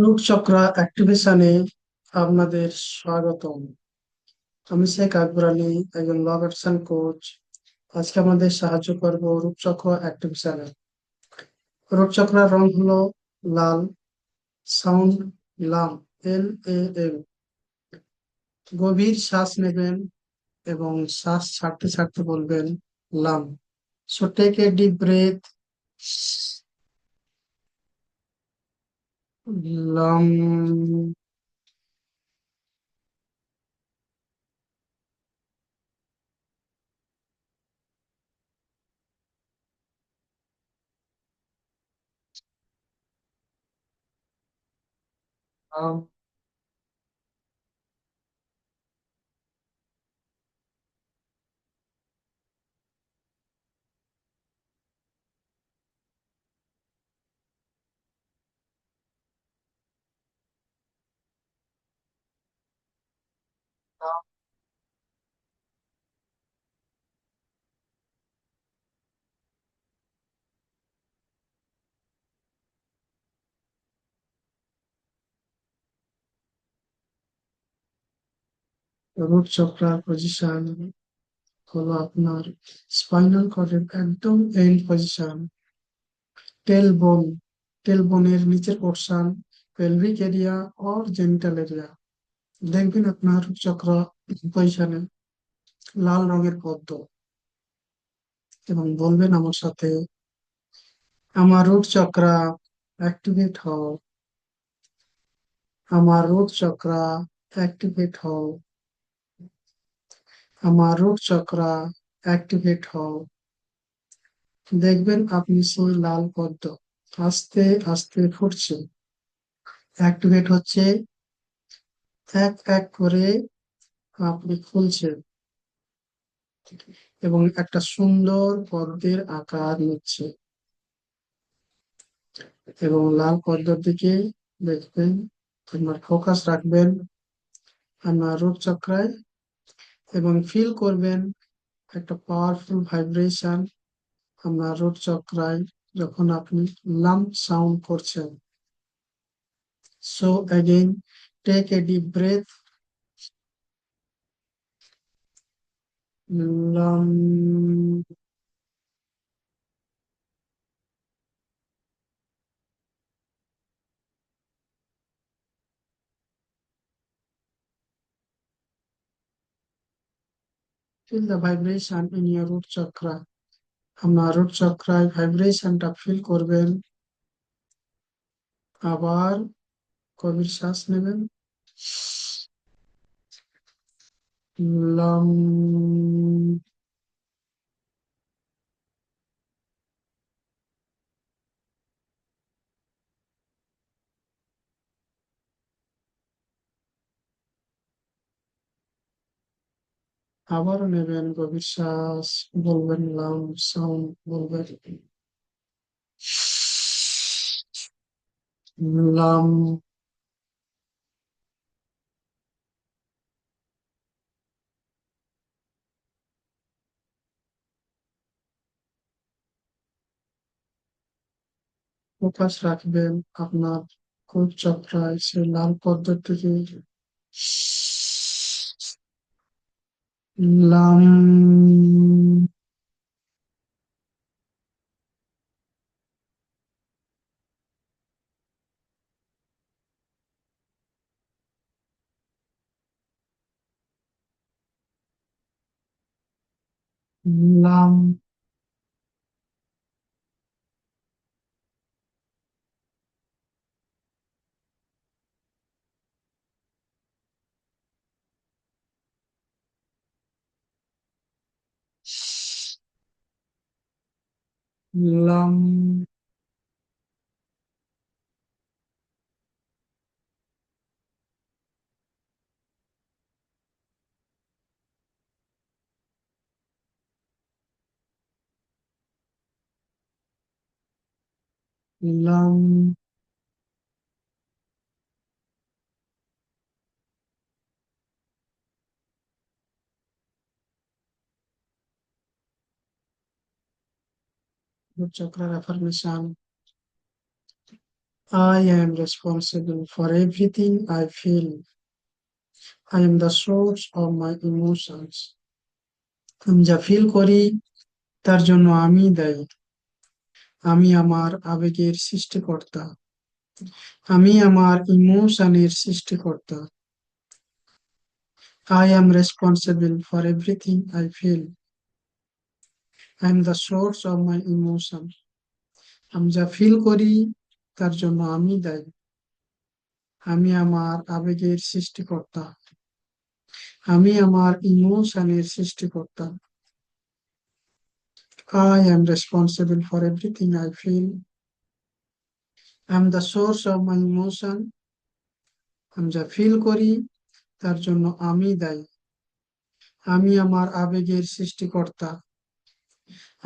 Root চক্র অ্যাক্টিভেশনে আপনাদের স্বাগতম। আমি শেখ আকবর আলী, একজন ল অ্যাকশন কোচ। আজকে আমাদের সাহায্য করব রূপচক্র অ্যাক্টিভেশনে। রূপচক্রের রং হলো লাল, সাউন্ড লাম এল এ এম গভীর শ্বাস নেবেন এবং শ্বাস ছাড়তে ছাড়তে বলবেন লাম so take a deep breath লাম লাম লাম রুট চক্রার পজিশন হলো আপনার স্পাইনাল কর্ডের একদম end position tail bone tail বোনের নিচের portion pelvic area or genital area দেখবেন আপনার চক্র পজিশনে লাল রঙের পদ্ম। এবং বলবেন আমার সাথে, আমার রুট চক্রা অ্যাক্টিভেট হও। আমার রুট চক্রা অ্যাক্টিভেট হও। আমার রুট চক্রা অ্যাক্টিভেট হও। দেখবেন আপনি সেই লাল পদ্ম আস্তে আস্তে ফুটছে। অ্যাক্টিভেট হচ্ছে এক এক করে আপনি খুলছে। এবং একটা সুন্দর পদ্মের আকার নিচ্ছে। এবং লাল পদ্মের দিকে দেখবেন, আপনার ফোকাস রাখবেন, আপনার রূপ চক্রায় এবং ফিল করবেন একটা পাওয়ারফুল ভাইব্রেশন আপনার রুট চক্রায় যখন আপনি লাম্প সাউন্ড করছেন। So again take a deep breath লাম feel the vibration in your root chakra. আপনার রুট চক্রায় ভাইব্রেশনটা ফিল করবেন আবার গভীর শ্বাস নেবেন লং আবারও নেবেন গভীর শ্বাস বলবেন লাম সাউন্ড বলবেন লাম ফোকাস রাখবেন আপনার কোপ চক্রায় সেই লাল পদ্ধতিকে লাম লাম লাম লাম চক্রার affirmation I am responsible for everything I feel. I am the source of my emotions. আমি যা ফিল করি তার জন্য আমি দায়ী আমি আমার আবেগের সৃষ্টিকর্তা আমি আমার ইমোশনের সৃষ্টিকর্তা I am responsible for everything I feel. I am the source of my emotion. আমি যা ফিল করি, তার জন্য আমি দায়ী আমি আমার আবেগের সৃষ্টিকর্তা আমি আমার ইমোশনের সৃষ্টিকর্তা I am responsible for everything I feel. I am the source of my emotion. আমি যা ফিল করি, তার জন্য আমি দায়ী আমি আমার আবেগের সৃষ্টিকর্তা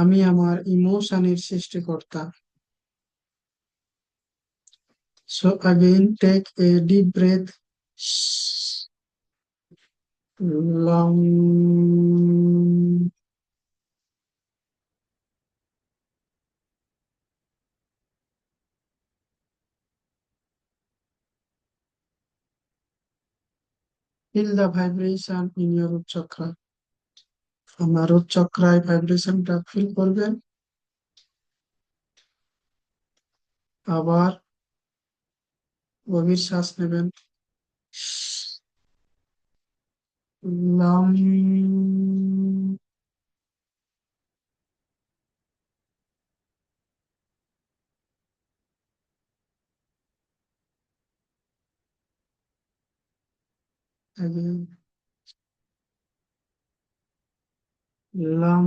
আমি আমার ইমোশনের সৃষ্টিকর্তা So again, take a deep breath. Long. Feel the vibration in your root chakra. Root চক্রায় ভাইব্রেশনটা ফিল করবেন। আবার গভীর শ্বাস নেবেন। লং again লং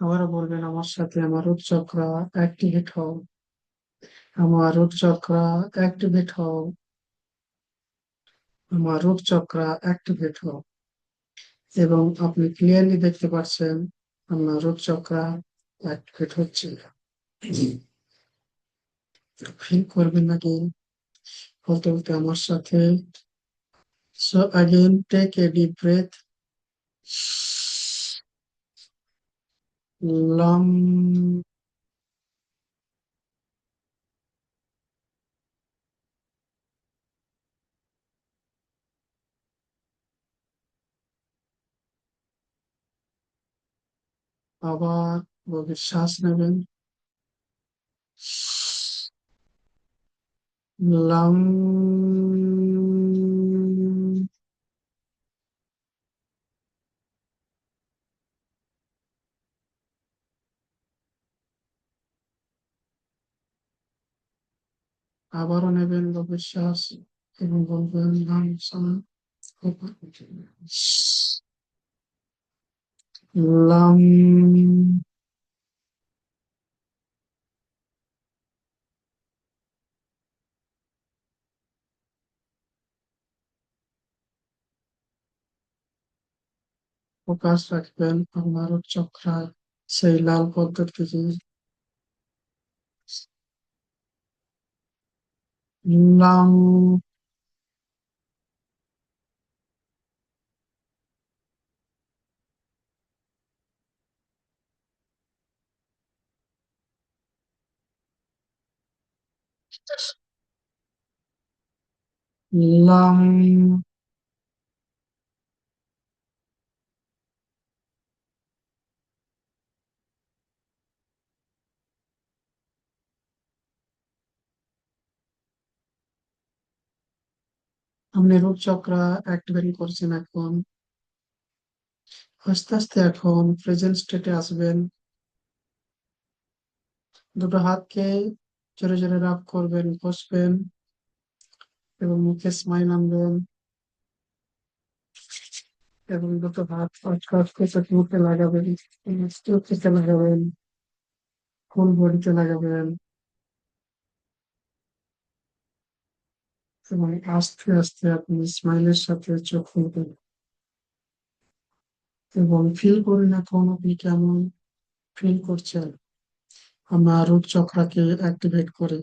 আবার বলবেন, আমার সাথে আমার চক্রা অ্যাক্টিভেট হও। আমার চক্রা অ্যাক্টিভেট হও। আমার চক্রা অ্যাক্টিভেট হও। এবং আপনি ক্লিয়ারলি দেখতে পাচ্ছেন আপনার রুট চক্রা অ্যাক্টিভেট হচ্ছে ফিল করবেন নাকি বলতে বলতে আমার সাথে। So again take a deep breath long আবার গভীর শ্বাস নেবেন লং আবারও নেবেন গভীর শ্বাস এবং বলবেন লং সাম লং ফোকাস রাখবেন আপনার চক্রায় সেই লাল পদ্ধতিকে লং লং আপনি রূপ চক্র অ্যাক্টিভেট করছেন এখন আস্তে আস্তে এখন প্রেজেন্ট স্টেটে আসবেন দুটো হাতকে জোরে জোরে রাগ করবেন বসবেন এবং মুখে স্মাইল আনবেন এবং দুটো হাত মুখে লাগাবেন চোখে লাগাবেন, ফুল বডিতে লাগাবেন। এবং আস্তে আস্তে আপনি স্মাইলের সাথে চোখ খুলবেন। এবং ফিল করুন এখন আপনি কেমন ফিল করছেন? আমরা রূপ চক্রাকে অ্যাক্টিভেট করে।